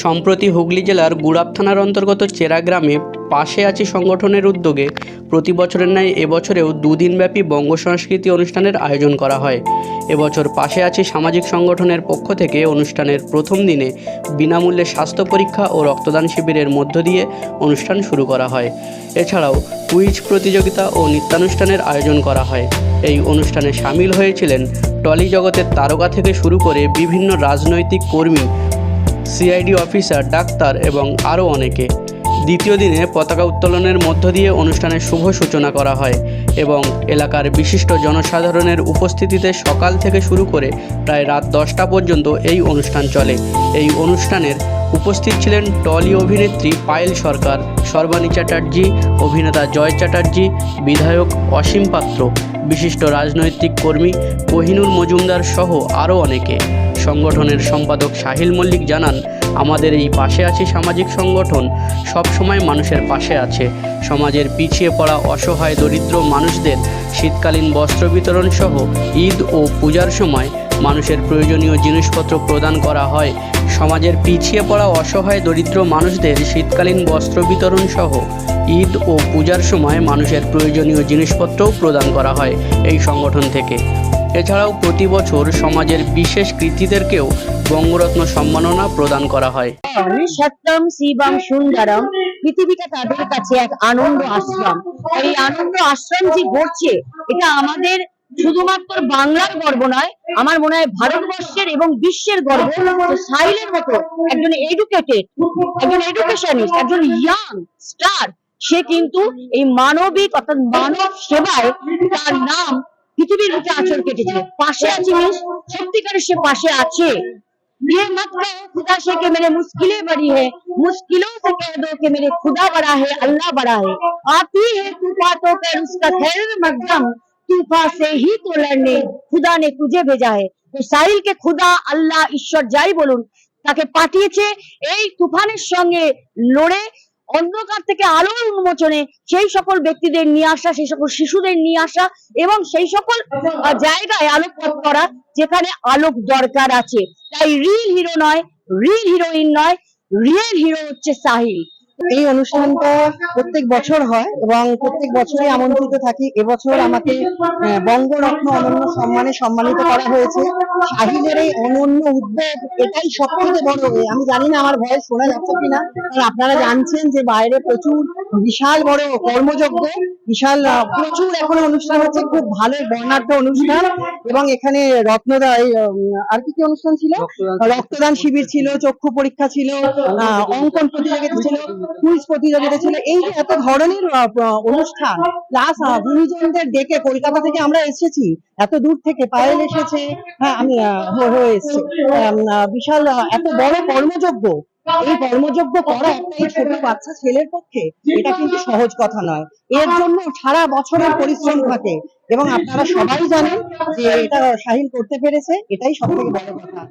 সম্প্রতি হুগলি জেলার গুড়াপ থানার অন্তর্গত চেরা গ্রামে পাশে আছি সংগঠনের উদ্যোগে প্রতি বছরের ন্যায় এবছরেও দুদিনব্যাপী বঙ্গ সংস্কৃতি অনুষ্ঠানের আয়োজন করা হয়। এবছর পাশে আছি সামাজিক সংগঠনের পক্ষ থেকে অনুষ্ঠানের প্রথম দিনে বিনামূল্যে স্বাস্থ্য পরীক্ষা ও রক্তদান শিবিরের মধ্য দিয়ে অনুষ্ঠান শুরু করা হয়। এছাড়াও কুইজ প্রতিযোগিতা ও নৃত্যানুষ্ঠানের আয়োজন করা হয়। এই অনুষ্ঠানে সামিল হয়েছিলেন টলি জগতের তারকা থেকে শুরু করে বিভিন্ন রাজনৈতিক কর্মী সিআইডি অফিসার, ডাক্তার এবং আরও অনেকে। দ্বিতীয় দিনে পতাকা উত্তোলনের মধ্য দিয়ে অনুষ্ঠানের শুভ সূচনা করা হয় এবং এলাকার বিশিষ্ট জনসাধারণের উপস্থিতিতে সকাল থেকে শুরু করে প্রায় রাত দশটা পর্যন্ত এই অনুষ্ঠান চলে। এই অনুষ্ঠানের উপস্থিত ছিলেন টলি অভিনেত্রী পায়েল সরকার, সর্বাণী চ্যাটার্জি, অভিনেতা জয় চ্যাটার্জি, বিধায়ক অসীম পাত্র, বিশিষ্ট রাজনৈতিক কর্মী কোহিনুর মজুমদার সহ আরও অনেকে। সংগঠনের সম্পাদক সাহিল মল্লিক জানান, আমাদের এই পাশে আছে সামাজিক সংগঠন, সব সময় মানুষের পাশে আছে। সমাজের পিছিয়ে পড়া অসহায়, দরিদ্র মানুষদের শীতকালীন বস্ত্র বিতরণ সহ ঈদ ও পূজার সময় মানুষের প্রয়োজনীয় জিনিসপত্র প্রদান করা হয়। সমাজের পিছিয়ে পড়া অসহায় দরিদ্র মানুষদের শীতকালীন বস্ত্র বিতরণ সহ ঈদ ও পূজার সময় মানুষের প্রয়োজনীয় জিনিসপত্রও প্রদান করা হয় এই সংগঠন থেকে। এছাড়াও প্রতি বছর সমাজের বিশেষ কৃতিদেরকেও বঙ্গরত্ন সম্মাননা প্রদান করা হয়। সত্যম, শিবম, সুন্দরম, পৃথিবীটা তাদের কাছে এক আনন্দ আশ্রম। এই আনন্দ আশ্রম যে গড়ছে, এটা আমাদের শুধুমাত্র বাংলার গর্ব নয় আমার মনে হয় ভারতবর্ষের এবং বিশ্বের গর্ব যে সাহিলের মতো একজন এডুকেটেড একজন এডুকেশনিস্ট একজন ইয়াং স্টার সে কিন্তু এই মানবিক অর্থাৎ মানব সেবায় তার নাম পৃথিবীর বুকে আঁচড় কেটেছে পাশে আছে মিস সত্যিকারের সে পাশে আছে ये मत कहो खुदा से कि मेरे मुश्किलें बड़ी है मुश्किलों से कह दो कि मेरे खुदा बड़ा है अल्लाह बड़ा है आती है तूफा तो कर उसका खैर मकदम तूफा से ही तो लड़ने खुदा ने तुझे भेजा है তো সাহিলকে খুদা আল্লাহ ঈশ্বর যাই বলুন তাকে পাঠিয়েছে এই তুফানের সঙ্গে লড়ে অন্ধকার থেকে আলোর উন্মোচনে সেই সকল ব্যক্তিদের নিয়ে আসা সেই সকল শিশুদের নিয়ে আসা এবং সেই সকল আহ, জায়গায় আলোকপাত করা যেখানে আলোক দরকার আছে তাই রিল হিরো নয় রিল হিরোইন নয় রিয়েল হিরো হচ্ছে সাহিল এই অনুষ্ঠানটা প্রত্যেক বছর হয় এবং প্রত্যেক বছরই আমন্ত্রিত থাকি। এবছর আমাকে বঙ্গরত্ন অনন্য সম্মানে সম্মানিত করা হয়েছে। শাহিদের এই অনন্য উদ্যোগ এটাই সব থেকে বড়। আমি জানি না আমার ভয়েস শোনা যাচ্ছে কিনা কারণ আপনারা জানছেন যে বাইরে প্রচুর বিশাল বড় কর্মযজ্ঞ বিশাল প্রচুর এখন অনুষ্ঠান হচ্ছে খুব ভালো বর্ণাঢ্য অনুষ্ঠান এবং এখানে রত্নদা আর কি কি অনুষ্ঠান ছিল? রক্তদান শিবির ছিল চক্ষু পরীক্ষা ছিল আহ, অঙ্কন প্রতিযোগিতা ছিল। কুইজ প্রতিযোগিতা ছিল। এই যে এত ধরনের অনুষ্ঠান প্লাস গুরুজনদের ডেকে কলকাতা থেকে আমরা এসেছি। এত দূর থেকে পায়েল এসেছে হ্যাঁ আমি হয়ে বিশাল এত বড় কর্মযজ্ঞ। এই কর্মযজ্ঞ করা একটা ছোট বাচ্চা ছেলের পক্ষে, এটা কিন্তু সহজ কথা নয়। এর জন্য সারা বছরের পরিশ্রম থাকে এবং আপনারা সবাই জানেন যে এটা সাহিল করতে পেরেছে, এটাই সব থেকে বড় কথা।